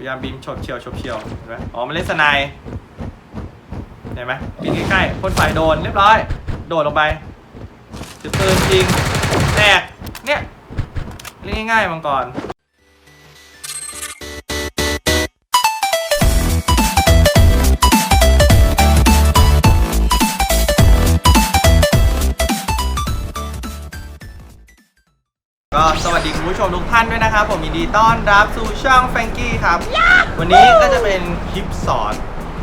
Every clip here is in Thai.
พยายามบินฉบเฉียวฉบเฉียวเห็นไหมอ๋อมันเล่นสไนเห็นไหมบินใกล้ๆพ่นไฟโดนเรียบร้อย โดดลงไปจุดปืนจริงแตกเนี่ยเล่นง่ายๆมังกร วัสดีคุณผู้ชมทุกท่านด้วยนะครับ ผมยินดีต้อนรับสู่ช่องแฟงกี้ครับ วันนี้ก็จะเป็นคลิปสอน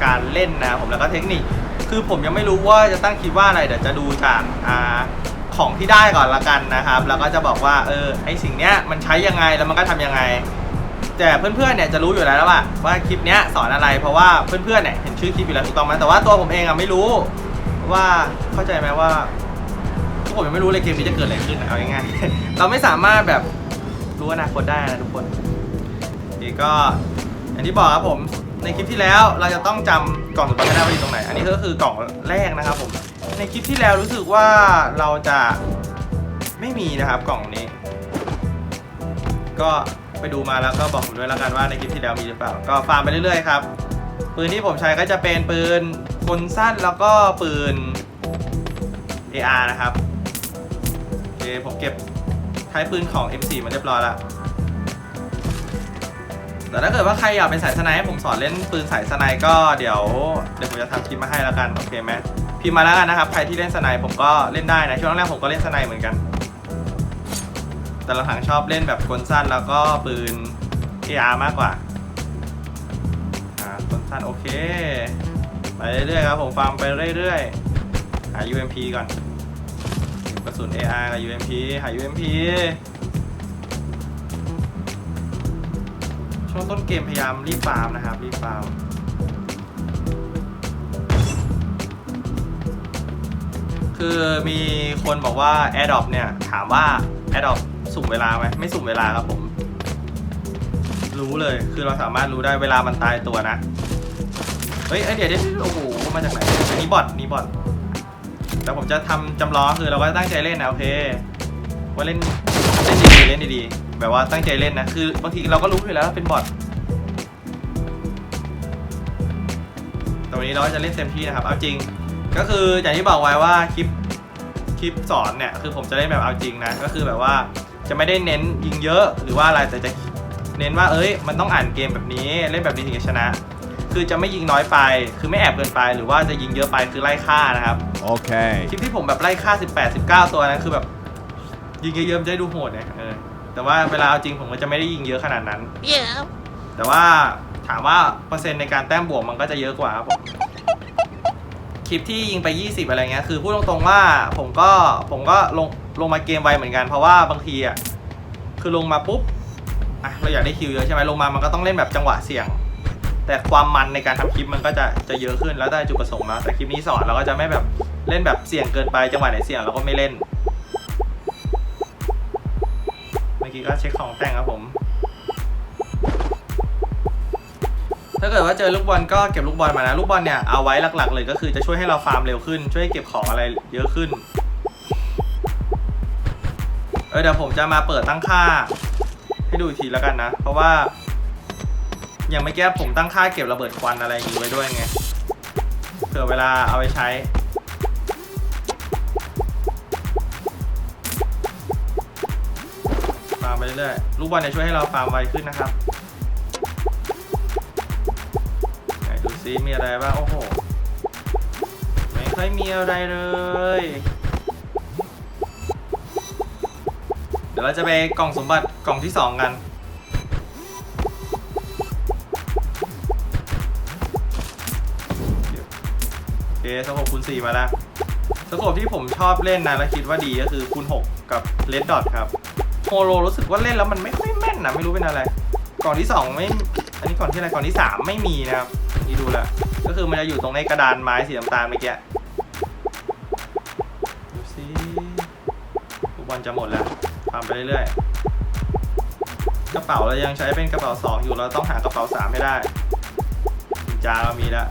การเล่นนะครับผมแล้วก็เทคนิค คือผมยังไม่รู้ว่าจะตั้งคลิปว่าอะไรเดี๋ยวจะดูจากอ่าของที่ได้ก่อนละกันนะครับ แล้วก็จะบอกว่าเออไอสิ่งเนี้ยมันใช้ยังไงแล้วมันก็ทำยังไง แต่เพื่อนๆเนี่ยจะรู้อยู่แล้วว่าว่าคลิปเนี้ยสอนอะไรเพราะว่าเพื่อนๆเนี่ยเห็นชื่อคลิปอยู่แล้วถูกต้องไหมแต่ว่าตัวผมเองอะไม่รู้ว่าเข้าใจไหมว่า ทุกคนยังไม่รู้เลยเกมนี้จะเกิดอะไรขึ้นเอาง่ายๆ เราไม่สามารถแบบรู้อนาคตได้นะทุกคนนี่ก็อย่างที่บอกครับผมในคลิปที่แล้วเราจะต้องจำกล่องสมบัติให้ได้ว่าอยู่ตรงไหน อันนี้ก็คือกล่องแรกนะครับผมในคลิปที่แล้วรู้สึกว่าเราจะไม่มีนะครับกล่องนี้ ก็ไปดูมาแล้วก็บอกผมด้วยแล้วกันว่าในคลิปที่แล้วมีหรือเปล่า ก็ฟาร์มไปเรื่อยๆครับปืนที่ผมใช้ก็จะเป็นปืนกลสั้นแล้วก็ปืน AR นะครับ ผมเก็บท้ายปืนของ M4 มาเรียบร้อยแล้วแต่ถ้าเกิดว่าใครอยากเป็นสายสไนให้ผมสอนเล่นปืนสายสไนก็เดี๋ยวเดี๋ยวผมจะทำคลิปมาให้แล้วกันโอเคไหมพิมพ์มาแล้วกันนะครับใครที่เล่นสไนผมก็เล่นได้นะช่วงแรกผมก็เล่นสไนเหมือนกัน แต่หลังๆชอบเล่นแบบกลสั้นแล้วก็ปืน AR มากกว่าอ่ากลสั้นโอเคไปเรื่อยๆครับผมฟาร์มไปเรื่อยๆหา UMP ก่อน กระสุน AR กับ UMP หา UMP ช่วงต้นเกมพยายามรีบฟาร์มนะครับ รีบฟาร์มคือมีคนบอกว่า AirDrop เนี่ย ถามว่า AirDrop สุ่มเวลาไหมไม่สุ่มเวลาครับผม รู้เลยคือเราสามารถรู้ได้เวลามันตายตัวนะ เฮ้ยเอ้ยเดี๋ยวเดี๋ยวโอ้โหมาจากไหนอันนี้บอทนี่บอท แต่ผมจะทำจำลองคือเราก็ตั้งใจเล่นนะโอเคว่าเล่นเล่นดีๆเล่นดีๆแบบว่าตั้งใจเล่นนะคือบางทีเราก็รู้อยู่แล้วว่าเป็นบอทแต่วันนี้เราจะเล่นเต็มที่นะครับเอาจริง ก็คืออย่างที่บอกไว้ว่าคลิปคลิปสอนเนี่ยคือผมจะเล่นแบบเอาจริงนะก็คือแบบว่าจะไม่ได้เน้นยิงเยอะหรือว่าอะไรแต่จะเน้นว่าเอ้ยมันต้องอ่านเกมแบบนี้เล่นแบบนี้ถึงจะชนะ คือจะไม่ยิงน้อยไป คือไม่แอบเกินไป หรือว่าจะยิงเยอะไปคือไล่ฆ่านะครับ Okay. คลิปที่ผมแบบไล่ฆ่า 18 19 ตัวนั้นคือแบบ ยิงเยอะๆมันจะได้ดูโหดไงเออแต่ว่าเวลาเอาจริงผมก็จะไม่ได้ยิงเยอะขนาดนั้น Yeah. แต่ว่าถามว่าเปอร์เซ็นต์ในการแต้มบวกมันก็จะเยอะกว่าครับผมคลิปที่ยิงไป 20 อะไรเงี้ยคือพูดตรงๆว่าผมก็ผมก็ลงลงมาเกมไวเหมือนกัน เพราะว่าบางทีอะคือลงมาปุ๊บอะเราอยากได้คิวเยอะใช่ไหมลงมามันก็ต้องเล่นแบบจังหวะเสี่ยง แต่ความมันในการทำคลิปมันก็จะจะเยอะขึ้นแล้วได้จุดประสงค์นะแต่คลิปนี้สอนเราก็จะไม่แบบเล่นแบบเสี่ยงเกินไปจังหวะไหนเสี่ยงเราก็ไม่เล่น เมื่อกี้ก็เช็คของแต่งครับผม ถ้าเกิดว่าเจอลูกบอลก็เก็บลูกบอลมานะ ลูกบอลเนี่ยเอาไว้หลัก ๆ เลยก็คือจะช่วยให้เราฟาร์มเร็วขึ้น ช่วยเก็บของอะไรเยอะขึ้นเออเดี๋ยวผมจะมาเปิดตั้งค่า ให้ดูอีกทีแล้วกันนะ เพราะว่า อย่างเมื่อกี้ผมตั้งค่าเก็บระเบิดควันอะไรอย่างนี้ไว้ด้วยไงเผื่อเวลาเอาไปใช้ ฟาร์มไปเรื่อยๆ ลูกบอลจะช่วยให้เราฟาร์มไวขึ้นนะครับไหนดูซิมีอะไรบ้าง โอ้โห ไม่ค่อยมีอะไรเลย เดี๋ยวเราจะไปกล่องสมบัติกล่องที่สองกัน เคสโคปคูณ4มาแล้วสโคปที่ผมชอบเล่นนะและคิดว่าดีก็คือคูณ6กับเลดดอทครับโฮโลรู้สึกว่าเล่นแล้วมันไม่ค่อยแม่นนะไม่รู้เป็นอะไรกล่องที่ 2 ไม่ อันนี้กล่องที่อะไรกล่องที่ 3 ไม่มีนะครับนี่ดูแล้วก็คือมันจะอยู่ตรงในกระดานไม้สีน้ำตาลเมื่อกี้ดูสิลูกบอลจะหมดแล้วทำไปเรื่อยๆกระเป๋าเรายังใช้เป็นกระเป๋า 2 อยู่เราต้องหากระเป๋า 3 ให้ได้จาเรามีแล้ว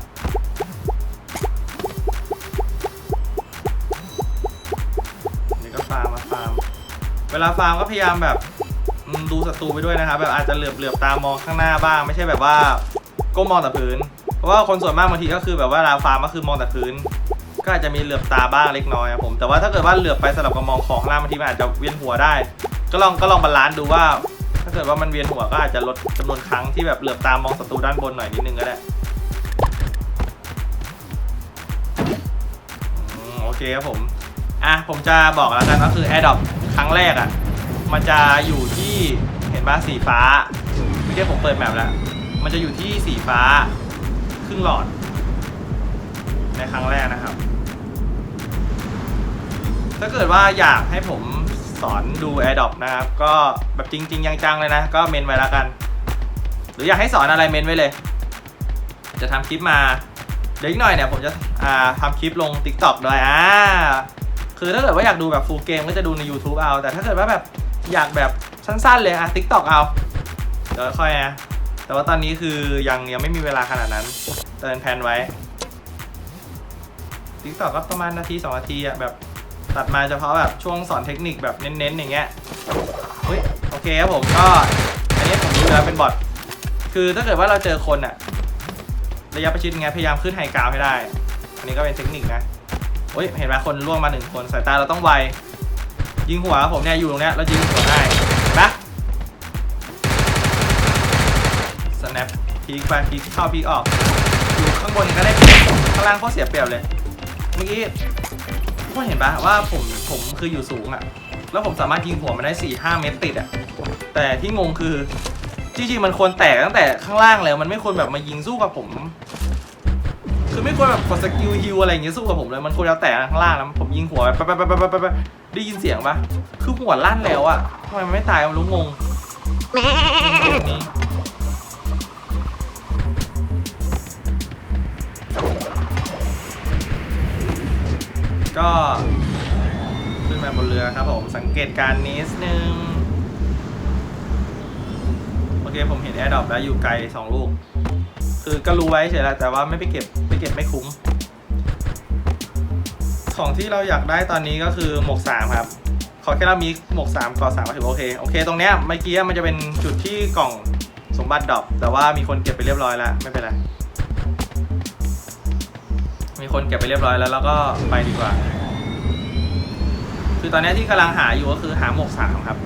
เวลาฟาร์มก็พยายามแบบดูศัตรูไปด้วยนะครับ แบบอาจจะเหลือบเหลือบตามองข้างหน้าบ้าง ไม่ใช่แบบว่าก้มมองแต่พื้น เพราะว่าคนส่วนมากบางทีก็คือแบบว่าลาฟาร์มก็คือมองแต่พื้น ก็อาจจะมีเหลือบตาบ้างเล็กน้อยครับผมแต่ว่าถ้าเกิดว่าเหลือบไปสลับกับมองของข้างล่างบางทีมันอาจจะเวียนหัวได้ ก็ลองก็ลองบาลานซ์ดูว่า ถ้าเกิดว่ามันเวียนหัวก็อาจจะลดจำนวนครั้งที่แบบเหลือบตามองศัตรูด้านบนหน่อยนิดนึงก็ได้โอเคครับผมอะผมจะบอกแล้วกันก็คือ a อ r d r o p ครั้งแรกอะ มันจะอยู่ที่เห็นป่ะสีฟ้าเมื่อกี้ผมเปิดแมปแล้ว มันจะอยู่ที่สีฟ้าครึ่งหลอด ในครั้งแรกนะครับ ถ้าเกิดว่าอยากให้ผมสอนดู a อ r d r o p นะครับ ก็แบบจริง ๆ จังๆเลยนะ ก็เมนไว้แล้วกัน หรืออยากให้สอนอะไรเมนไว้เลย จะทำคลิปมาเดี๋ยวอีกหน่อยเนี่ยผมจะทำคลิปลง TikTok ด้วยอ่า คือถ้าเกิดว่าอยากดูแบบฟูลเกมก็จะดูใน YouTube เอา แต่ถ้าเกิดว่าแบบอยากแบบสั้นๆเลยอะ TikTok เอา เดี๋ยวค่อยนะ แต่ว่าตอนนี้คือยังยังไม่มีเวลาขนาดนั้นเตือนแพลนไว้ TikTok ก็ประมาณนาที2นาทีอะแบบตัดมาเฉพาะแบบช่วงสอนเทคนิคแบบเน้นๆอย่างเงี้ยเฮ้ยโอเคครับผมก็อันนี้ผมรู้แล้วเป็นบอทคือถ้าเกิดว่าเราเจอคนอะระยะประชิดไงพยายามขึ้นไฮกราวให้ได้ อันนี้ก็เป็นเทคนิคนะ เฮ้ยเห็นไหมคนล่วงมาหนึ่งคนสายตาเราต้องไวยิงหัวผมเนี่ยอยู่ตรงเนี้ยเรายิงหัวได้นะ snap พีคไปพีคเข้าพีออกอยู่ข้างบนก็ได้พีข้างล่างเขาเสียเปรียบเลย เมื่อกี้ก็เห็นปะว่าผมผมคืออยู่สูงอะแล้วผมสามารถยิงหัวมันได้4ี่ห้าเมตรติดอะแต่ที่งงคือจริงๆมันควรแตกตั้งแต่ข้างล่างแล้วมันไม่ควรแบบมายิงสู้กับผม คือไม่ควรแบบกดสกิลฮิวอะไรอย่างเงี้ยสู้กับผมเลยมันควรจะแตกข้างล่างแล้วผมยิงหัวไปไปไปไปไปไปได้ยินเสียงปะคือหัวลั่นแล้วอะทำไมมันไม่ตายมันรู้งงนี่ก็ขึ้นมาบนเรือครับผมสังเกตการณ์นิดนึงโอเคผมเห็นแอร์ดรอปแล้วอยู่ไกลสองลูก คือก็รู้ไว้เฉยๆแหละแต่ว่าไม่ไปเก็บไป ก็บไม่คุ้ม ของที่เราอยากได้ตอนนี้ก็คือหมวกสามครับ ขอแค่เรามีหมวกสามก่อสามก็ถือว่าโอเค โอเค ตรงเนี้ยเมื่อกี้มันจะเป็นจุดที่กล่องสมบัติดรอปแต่ว่ามีคนเก็บไปเรียบร้อยแล้ว ไม่เป็นไร มีคนเก็บไปเรียบร้อยแล้วแล้วก็ไปดีกว่า คือตอนนี้ที่กำลังหาอยู่ก็คือหาหมวกสามครับ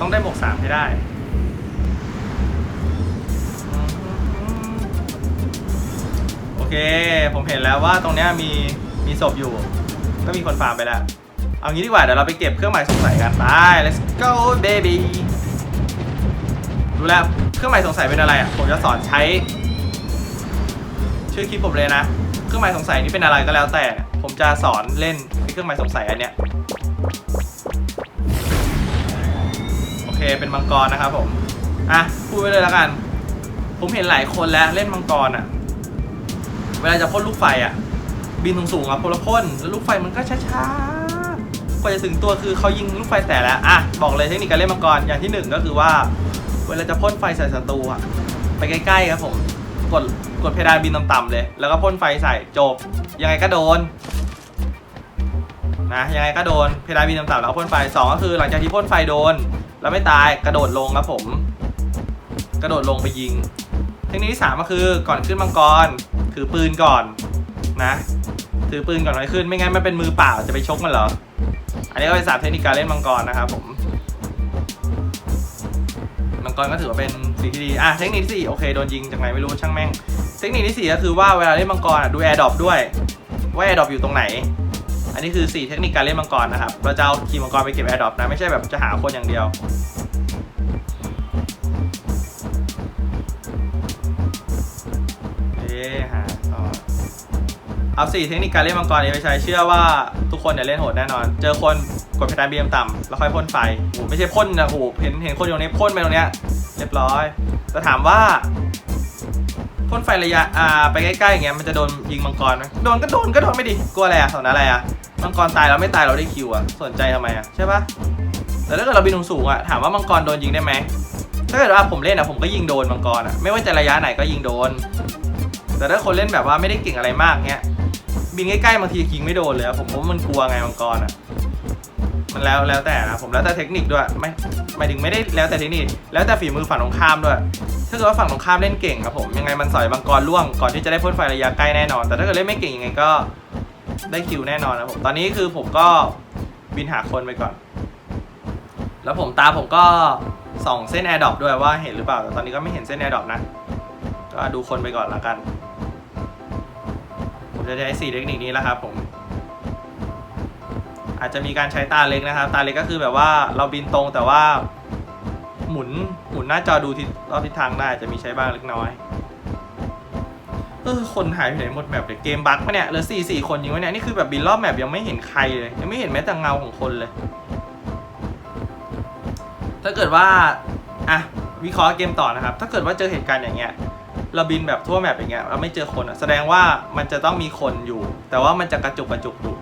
ต้องได้หมวกสามให้ได้ เค ผมเห็นแล้วว่าตรงเนี้ยมีมีศพอยู่ ก็มีคนฟาร์มไปแล้ว เอางี้ดีกว่าเดี๋ยวเราไปเก็บเครื่องหมายสงสัยกันไป let's go baby รู้แล้วเครื่องหมายสงสัยเป็นอะไรอะผมจะสอนใช้ ชื่อคลิปผมเลยนะ เครื่องหมายสงสัยนี้เป็นอะไรก็แล้วแต่ ผมจะสอนเล่นเครื่องหมายสงสัยอันเนี้ยโอเคเป็นมังกรนะครับผมอะพูดไว้เลยแล้วกัน ผมเห็นหลายคนแล้วเล่นมังกรอะ เวลาจะพ่นลูกไฟอะ บินสูงๆอะพลพ่นแล้วลูกไฟมันก็ช้าๆกว่าจะถึงตัวคือเขายิงลูกไฟแต่แล้วอะบอกเลยเทคนิคการเล่นมังกรอย่างที่หนึ่งก็คือว่า เวลาจะพ่นไฟใส่ศัตรูอะไปใกล้ๆครับผมกดกดเพดานบินต่ำๆเลย แล้วก็พ่นไฟใส่จบ ยังไงก็โดนนะยังไงก็โดนเพดานบินต่ำๆแล้วพ่นไฟสองก็คือหลังจากที่พ่นไฟโดน แล้วไม่ตายกระโดดลงครับผม กระโดดลงไปยิง เทคนิคที่สามก็คือก่อนขึ้นมังกร ถือปืนก่อนนะ ถือปืนก่อนไปขึ้น ไม่งั้นมันเป็นมือเปล่าจะไปชกมันเหรอ อันนี้ก็เป็นสามเทคนิคการเล่นมังกรนะครับผมมังกรก็ถือว่าเป็นสิ่งที่ดี อะเทคนิคที่สี่โอเคโดนยิงจากไหนไม่รู้ช่างแม่ง เทคนิคที่สี่ก็คือว่าเวลาเล่นมังกรอะดูแอร์ดรอปด้วย ว่าแอร์ดรอปอยู่ตรงไหน อันนี้คือสี่เทคนิคการเล่นมังกรนะครับ เราจะเอาคีมังกรไปเก็บแอร์ดรอปนะไม่ใช่แบบจะหาคนอย่างเดียว เอาสี่เทคนิคการเล่นมังกรนี้ไปใช้เชื่อว่าทุกคนเนี่ยเล่นโหดแน่นอน เจอคนกดเพดานบีมต่ำแล้วค่อยพ่นไฟโอ้โหไม่ใช่พ่นนะโอ้โหเห็นเห็นคนอยู่ตรงนี้พ่นไปตรงเนี้ยเรียบร้อยแต่ถามว่าพ่นไฟระยะอ่าไปใกล้ๆอย่างเงี้ยมันจะโดนยิงมังกรไหมโดนก็โดนก็โดนไม่ดิกลัวอะไรอะสนอะไรอะมังกรตายเราไม่ตายเราได้คิวอะสนใจทำไมอะใช่ปะแต่ถ้าเกิดเราบินสูงอะถามว่ามังกรโดนยิงได้ไหมถ้าเกิดว่าผมเล่นอะผมก็ยิงโดนมังกรอะไม่ว่าจะระยะไหนก็ยิงโดน แต่ถ้าคนเล่นแบบว่าไม่ได้เก่งอะไรมากเงี้ย บินใกล้ๆบางทียิงไม่โดนเลยอะผมว่ามันกลัวไงมังกรอะ มันแล้วแล้วแต่นะผมแล้วแต่เทคนิคด้วยไม่หมายถึงไม่ได้แล้วแต่เทคนิคแล้วแต่ฝีมือฝั่งตรงข้ามด้วย ถ้าเกิดว่าฝั่งตรงข้ามเล่นเก่งครับผมยังไงมันสอยมังกรล่วงก่อนที่จะได้พ่นไฟระยะใกล้แน่นอน แต่ถ้าเกิดเล่นไม่เก่งยังไงก็ได้คิวแน่นอนนะผมตอนนี้คือผมก็บินหาคนไปก่อน แล้วผมตาผมก็ส่องเส้นแอร์ดรอปด้วยว่าเห็นหรือเปล่าแต่ตอนนี้ก็ไม่เห็นเส้นแอร์ดรอปนะก็ดูคนไปก่อนละกัน ผมจะใช้สี่เทคนิคนี้แล้วครับผมอาจจะมีการใช้ตาเล็กนะครับ ตาเล็กก็คือแบบว่าเราบินตรงแต่ว่าหมุนหมุนหน้าจอดูทิศรอบทิศทางได้จะมีใช้บ้างเล็กน้อยเออคนหายไปไหนหมดแมปเลยเกมบั๊กปะเนี่ยเหลือสี่สี่คนจริงวะเนี่ยนี่คือแบบบินรอบแมปยังไม่เห็นใครเลยยังไม่เห็นแม้แต่เงาของคนเลย ถ้าเกิดว่าอะวิเคราะห์เกมต่อนะครับ ถ้าเกิดว่าเจอเหตุการณ์อย่างเงี้ย เราบินแบบทั่วแมปอย่างเงี้ยเราไม่เจอคนอะแสดงว่ามันจะต้องมีคนอยู่ แต่ว่ามันจะกระจุกกระจุกอยู่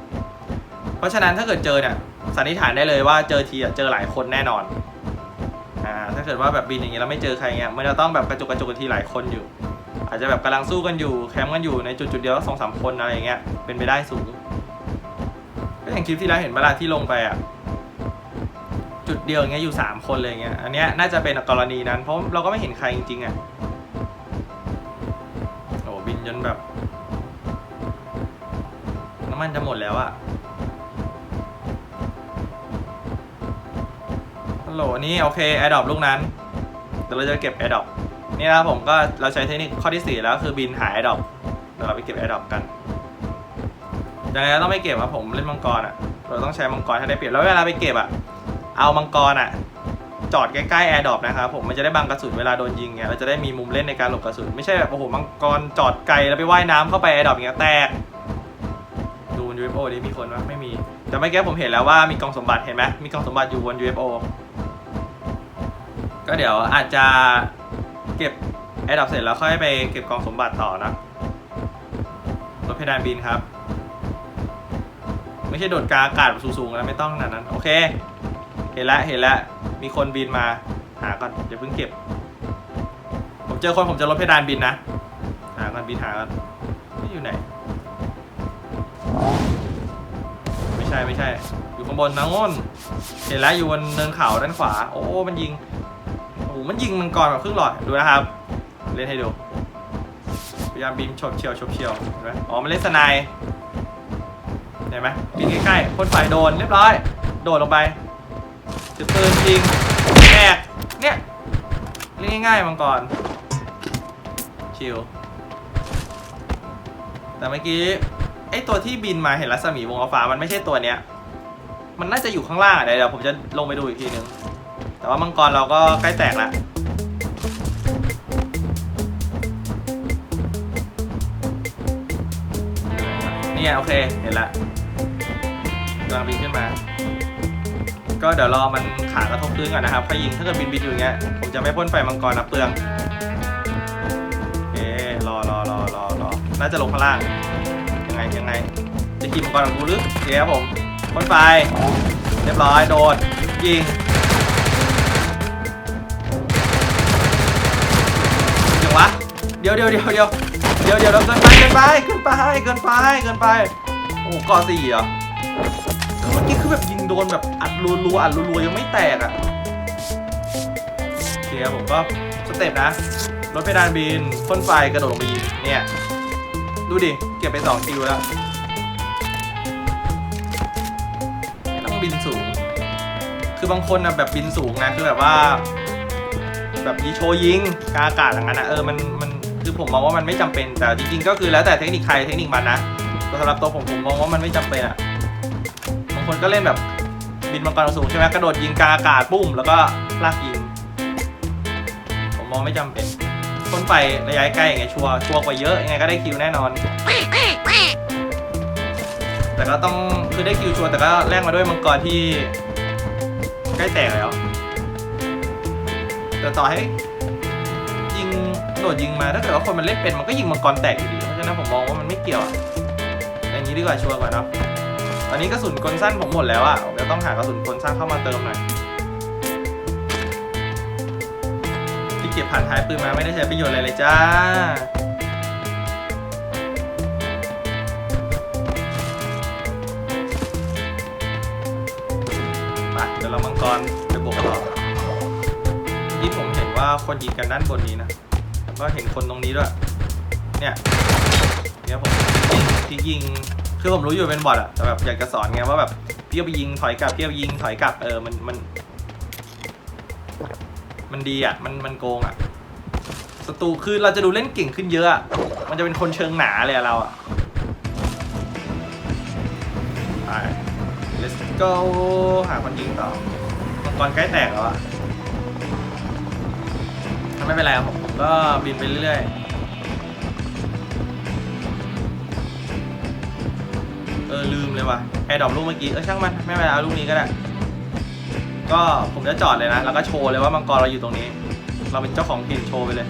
เพราะฉะนั้นถ้าเกิดเจอเนี่ยสันนิษฐานได้เลยว่าเจอทีอะเจอหลายคนแน่นอนอ่าถ้าเกิดว่าแบบบินอย่างเงี้ยเราไม่เจอใครเงี้ยมันจะต้องแบบกระจุกกระจุกทีหลายคนอยู่ อาจจะแบบกำลังสู้กันอยู่แคมป์กันอยู่ในจุดจุดเดียวสองสามคนอะไรอย่างเงี้ยเป็นไปได้สูงก็อย่างคลิปที่แล้วเห็นเวลาที่ลงไปอะจุดเดียวอย่างเงี้ยอยู่สามคนเลยเงี้ย อันเนี้ยน่าจะเป็นกรณีนั้น เพราะเราก็ไม่เห็นใครจริงๆอะโอ้บิ นจนแบบ น้ำมันจะหมดแล้วอะฮัลโหลนี่โอเคแอร์ดอปลูกนั้นเดี๋ยวเราจะเก็บแอร์ดอปนี่นะผมก็เราใช้เทคนิคข้อที่ 4 แล้วคือบินหาแอร์ดอปเดี๋ยวเราไปเก็บแอร์ดอปกันยังไงต้องไม่เก็บอะผมเล่นมังกรอะเราต้องใช้มังกรให้ได้เปรียบแล้วเวลาไปเก็บอะเอามังกรอะ จอดใกล้ๆแอร์ดรอปนะครับผมมันจะได้บังกระสุนเวลาโดนยิงเงี้ยเราจะได้มีมุมเล่นในการหลบกระสุน ไม่ใช่แบบโอ้โหมังกรจอดไกลแล้วไปว่ายน้ำเข้าไปแอร์ดรอปอย่างเงี้ยแตกดูบน UFO ดิมีคนวะไม่มี แต่เมื่อกี้ผมเห็นแล้วว่ามีกล่องสมบัติเห็นไหมมีกล่องสมบัติอยู่บน UFO ก็เดี๋ยวอาจจะเก็บไอ้ดับเสร็จแล้วค่อยไปเก็บกล่องสมบัติต่อนะรถเพดานบินครับ ไม่ใช่โดดกลางอากาศแบบสูงๆแล้วไม่ต้องขนาดนั้น โอเค เห็นแล้วเห็นแล้ว มีคนบินมา หาก่อนอย่าเพิ่งเก็บ ผมเจอคนผมจะรถเพดานบินนะ หาก่อนบินหาก่อนนี่อยู่ไหน ไม่ใช่ไม่ใช่ อยู่ข้างบนนะงนเห็นแล้วอยู่บนเนินเขาด้านขวา โอ้มันยิงโอ้มันยิงมังกรแบบครึ่งหลอดดูนะครับ เล่นให้ดูพยายามบินชดเฉียวชบเฉียวเห็นไหมอ๋อมันเล่นสไนเห็นไหมบินใกล้ๆพ่นไฟโดนเรียบร้อย โดดลงไป ถือปืนยิงแอกเนี่ยเล่นง่ายๆมังกรชิลแต่เมื่อกี้ไอตัวที่บินมาเห็นรัศมีวงฟ้ามันไม่ใช่ตัวเนี้ย มันน่าจะอยู่ข้างล่างอะเดี๋ยวเดี๋ยวผมจะลงไปดูอีกทีนึง แต่ว่ามังกรเราก็ใกล้แตกแล้วนี่โอเค เห็นละกำลังบินขึ้นมา ก็เดี๋ยวรอมันขากระทบพื้นก่อนนะครับค่อยยิงถ้าเกิดบินบินอยู่อย่างเงี้ยผมจะไม่พ่นไฟมังกรนะเปลืองโอเครอรอรอรอรอน่าจะลงข้างล่างยังไงยังไง จะขี่มังกรของกูหรือเดี๋ยวครับผมพ่นไฟเรียบร้อยโดดยิงยังวะเดี๋ยวเดี๋ยวเดี๋ยวเดี๋ยวเดี๋ยวเดี๋ยวเกินไปเกินไปเกินไปเกินไปเกินไปโอ้ก่อสี่เหรอ กี้คือแบบยิงโดนแบบอัดรัวๆอัดรัวๆยังไม่แตกอะเคครับผมก็สเต็ปนะรถเพดานบินพ่นไฟกระโดดลงไปยิงเนี่ย ดูดิ เก็บไปสองคิวแล้วไม่ต้องบินสูง คือบางคนนะแบบบินสูงนะคือแบบว่า แบบยีโชยิงกาอากาศอย่างนั้นนะเออมันมันคือผมมองว่ามันไม่จำเป็นแต่จริงๆก็คือแล้วแต่เทคนิคใครเทคนิคมันนะแต่สำหรับตัวผมผมมองว่ามันไม่จำเป็นอะางคนก็เล่นแบบบินมังกรสูงใช่ไหมกระโดดยิงกาอากาศปุ้มแล้วก็ลากยิง ผมมองไม่จำเป็นพ่นไฟระยะใกล้อย่างเงี้ยชัวชัวกว่าเยอะยังไงก็ได้คิวแน่นอน แต่ก็ต้องคือได้คิวชัวแต่ก็แลกมาด้วยมังกรที่ ใกล้แตกแล้วแต่ต่อให้ยิงโดดยิงมาถ้าเกิดว่าคนมันเล่นเป็นมันก็ยิงมังกรแตกอยู่ดีเพราะฉะนั้นผมมองว่ามันไม่เกี่ยวอะอย่างนี้ดีกว่าชัวร์กว่าเนาะ ตอนนี้กระสุนกลสั้นผมหมดแล้วอะผมจะต้องหากระสุนกลสั้นเข้ามาเติมหน่อยที่เก็บผ่านท้ายปืนมาไม่ได้ใช้ประโยชน์อะไรเลยจ้าปเดี๋ยวเรามังกรไปบวกต่อกี้ผมเห็นว่าคนยิงกันด้านบนนี้นะแล้วก็เห็นคนตรงนี้ด้วย เนี่ยเนี่ยผมยิงที่ยิง คือผมรู้อยู่เป็นบอทอะแต่แบบอยากจะสอนไงว่าแบบพี่ก็ไปยิงถอยกลับพี่ก็ไปยิงถอยกลับเออมันมัน มันดีอะมันมันโกงอะศัตรูคือเราจะดูเล่นเก่งขึ้นเยอะอะมันจะเป็นคนเชิงหนาเลยอะเราอะไป let's go หาคนยิงต่อมังกรใกล้แตกแล้วอะไม่เป็นไรผมผมก็บินไปเรื่อยๆ เออลืมเลยว่ะแอร์ดรอปลูกเมื่อกี้ เออช่างมันไม่เป็นไรเอาลูกนี้ก็ได้ ก็ผมจะจอดเลยนะ แล้วก็โชว์เลยว่ามังกรเราอยู่ตรงนี้ เราเป็นเจ้าของถิ่นโชว์ไปเลย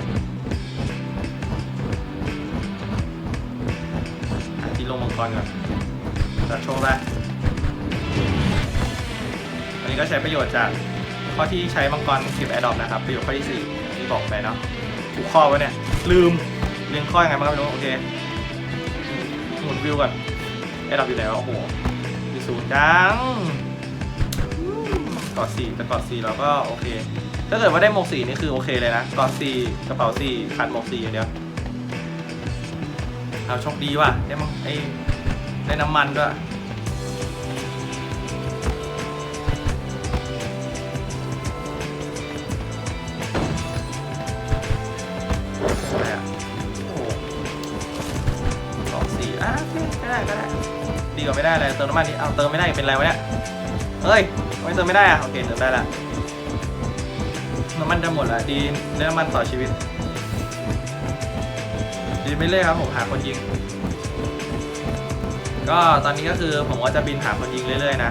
ที่ลงมังกรก่อนจะโชว์ได้อันนี้ก็ใช้ประโยชน์จากข้อที่ใช้มังกรเก็บแอร์ดรอปนะครับ ประโยชน์ข้อที่สี่ที่บอกไปเนาะถูกข้อไว้เนี่ยลืมเรียงข้อยังไงบ้างไม่รู้โอเคหมุนวิวก่อน แอร์ดรอปอยู่ไหนวะโอ้โหมีศูนย์จังเกาะสี่แต่เกาะสี่เราก็โอเค ถ้าเกิดว่าได้หมวกสี่นี่คือโอเคเลยนะเกาะสี่กระเป๋าสี่ขาดหมวกสี่อย่างเดียวเอาโชคดีว่ะได้มังไอ้ได้น้ำมันด้วย ติมน้ำมันนี่เอาเติมไม่ได้เป็นไรวะเนี่ยเฮ้ยไม่เติมไม่ได้อะโอเคเติมได้ละน้ำมันจะหมดละดีได้น้ำมันต่อชีวิต ดีไม่เลยครับผมหาคนยิง ก็ตอนนี้ก็คือผมก็จะบินหาคนยิงเรื่อยๆนะ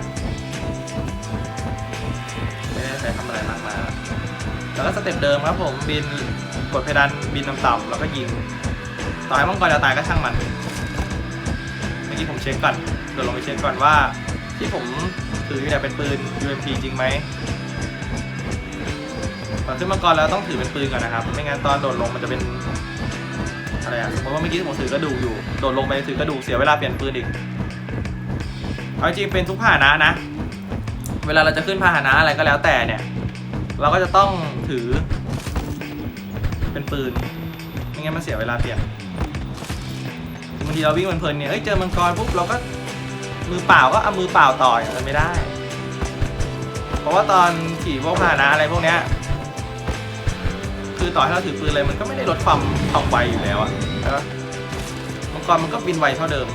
ไม่ได้ใช้ทำอะไรมากมายแล้วก็สเต็ปเดิมครับผมบินกดเพดานบินต่ำๆแล้วก็ยิงต่อให้มังกรจะตายก็ช่างมัน เมื่อกี้ผมเช็คก่อนเดี๋ยวลองไปเช็คก่อนว่า ที่ผมถืออยู่เนี่ยเป็นปืน UMP จริงไหมก่อนขึ้นมังกรแล้วต้องถือเป็นปืนก่อนนะครับ ไม่งั้นตอนโดดลงมันจะเป็นอะไรอะสมมติว่าเมื่อกี้ผมถือกระดูกอยู่ โดดลงไปถือกระดูกเสียเวลาเปลี่ยนปืนอีก เอาจริงเป็นทุกพาหนะนะ เวลาเราจะขึ้นพาหนะอะไรก็แล้วแต่เนี่ย เราก็จะต้องถือ เป็นปืน ไม่งั้นมันเสียเวลาเปลี่ยน บางทีเราวิ่งเพลินๆเนี่ยเอ้ยเจอมังกรปุ๊บเราก็มือเปล่าก็เอามือเปล่าต่อยมันไม่ได้ เพราะว่าตอนขี่พวกพาหนะอะไรพวกเนี้ยคือต่อให้เราถือปืนเลยมันก็ไม่ได้ลดความความไวอยู่แล้วอะใช่ปะมังกรมันก็บินไวเท่าเดิม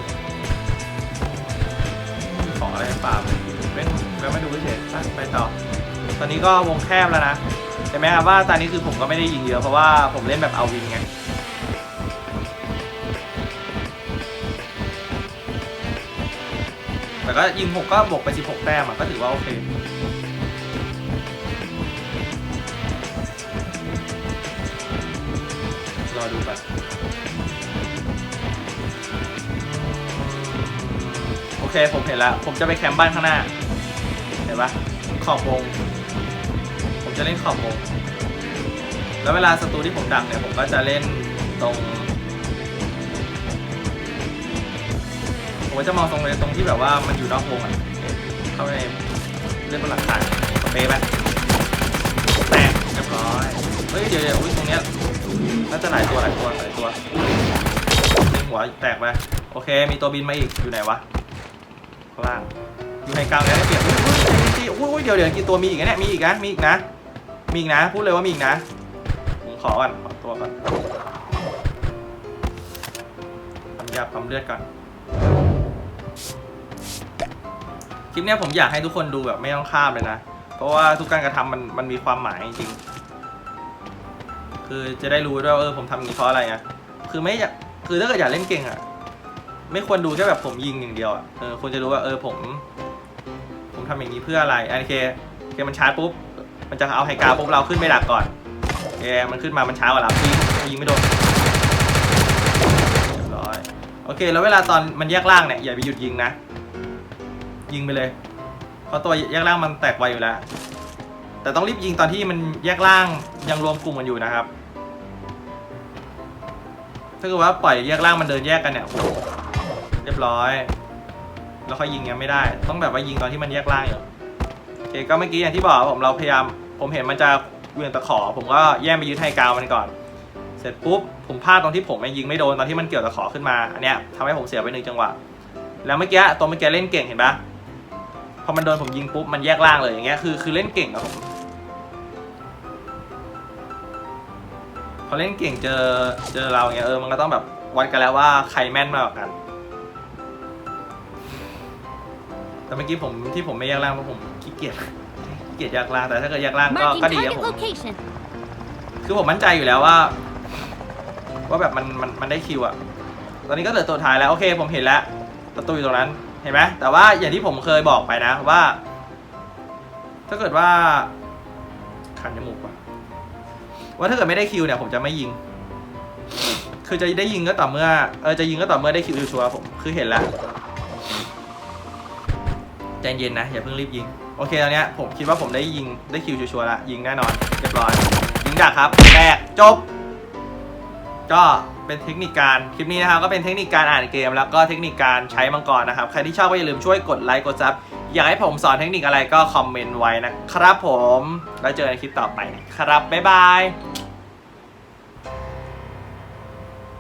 ของอะไรให้ปราเว้นแล้วไม่ดูเฉยไปไปต่อ ตอนนี้ก็วงแคบแล้วนะใช่ไหมครับว่าตอนนี้คือผมก็ไม่ได้ยิงเยอะเพราะว่าผมเล่นแบบเอาวินไง แต่ก็ยิงหกก็บวกไป 16 แต้มอะก็ถือว่าโอเค รอดูแบบโอเคผมเห็นแล้ว ผมจะไปแคมป์บ้านข้างหน้า เห็นปะขอบวง ผมจะเล่นขอบวง แล้วเวลาสตูที่ผมดังเนี่ย ผมก็จะเล่นตรง ผมจะมองตรงเลยตรงที่แบบว่ามันอยู่นอกวงอะเข้าไปในเล่นบนหลังคาสเปรย์ไปแตกเรียบร้อยเฮ้ยเดี๋ยวเดี๋ยวอุ๊ยตรงเนี้ยน่าจะหลายตัวหลายตัวหลายตัวยิงหัวแตกไปโอเค มีตัวบินมาอีกอยู่ไหนวะข้างล่างอยู่ในกลางเลยได้เปรียบอุ้ยอุ้ยอุ้ยเดี๋ยวเดี๋ยวกี่ตัวมีอีกนะเนี่ยมีอีกนะมีอีกนะมีอีกนะ พูดเลยว่ามีอีกนะผมขอก่อนขอตัวก่อนทำยาปั๊มเลือดก่อน คลิปเนี้ยผมอยากให้ทุกคนดูแบบไม่ต้องข้ามเลยนะ เพราะว่าทุกการกระทำมันมันมีความหมายจริงๆคือจะได้รู้ด้วยว่าเออผมทำอย่างนี้เพราะอะไรอะคือไม่อยากคือถ้าเกิดอยากเล่นเก่งอะไม่ควรดูแค่แบบผมยิงอย่างเดียวอะเออควรจะรู้ว่าเออผม ผมทำอย่างนี้เพื่ออะไรโอเคโอเคมันชาร์จปุ๊บมันจะเอาไฮกราปุ๊บเราขึ้นไปดักก่อนโอเคมันขึ้นมามันช้ากว่าเรายิงยิงไม่โดนเรียบร้อยโอเค แล้วเวลาตอนมันแยกล่างเนี่ยอย่าไปหยุดยิงนะ ยิงไปเลย เพราะตัวแยกล่างมันแตกไวอยู่แล้ว แต่ต้องรีบยิงตอนที่มันแยกล่างยังรวมกลุ่มกันอยู่นะครับ ถ้าเกิดว่าปล่อยแยกล่างมันเดินแยกกันเนี่ยโอ้เรียบร้อย แล้วค่อยยิงเงี้ยไม่ได้ ต้องแบบว่ายิงตอนที่มันแยกล่างอยู่โอเคก็เมื่อกี้อย่างที่บอกผมเราพยายาม ผมเห็นมันจะเวียงตะขอ ผมก็แย่งไปยึดไฮกาวมันก่อน เสร็จปุ๊บผมพลาดตรงที่ผมไม่ยิงไม่โดนตอนที่มันเกี่ยวตะขอขึ้นมาอันเนี้ยทำให้ผมเสียไปหนึ่งจังหวะแล้วเมื่อกี้ตัวเมื่อกี้เล่นเก่งเห็นปะ พอมันโดนผมยิงปุ๊บมันแยกล่างเลยอย่างเงี้ยคือคือเล่นเก่งอะผมพอเล่นเก่งเจอเจอเราเงี้ยเออมันก็ต้องแบบวัดกันแล้วว่าใครแม่นมากกว่ากัน แต่เมื่อกี้ผมที่ผมไม่แยกล่างเพราะผมขี้เกียจขี้เกียจแยกล่างแต่ถ้าเกิดแยกล่างก็ Marking ก็ดีครับ target ผม location. คือผมมั่นใจอยู่แล้วว่า ว่าแบบมันมันมันได้คิวอะตอนนี้ก็เหลือตัวท้ายแล้วโอเค ผมเห็นแล้วประตูอยู่ตรงนั้น เห็นไหมแต่ว่าอย่างที่ผมเคยบอกไปนะว่า ถ้าเกิดว่าคันจมูกว่ะว่าถ้าเกิดไม่ได้คิวเนี่ยผมจะไม่ยิง คือจะได้ยิงก็ต่อเมื่อเออจะยิงก็ต่อเมื่อได้คิวชัวร์ผมคือเห็นแล้วใจเย็นนะอย่าเพิ่งรีบยิงโอเคตอนนี้ผมคิดว่าผมได้ยิงได้คิวชัวร์ละยิงแน่นอนเรียบร้อยยิงดักครับแตกจบก็ เป็นเทคนิคการคลิปนี้นะครับก็เป็นเทคนิคการอ่านเกม แล้วก็เทคนิคการใช้มังกรนะครับใครที่ชอบก็อย่าลืมช่วยกดไลค์กดซับอยากให้ผมสอนเทคนิคอะไรก็คอมเมนต์ไว้นะครับผมแล้วเจอกันในคลิปต่อไปนะครับบ๊ายบาย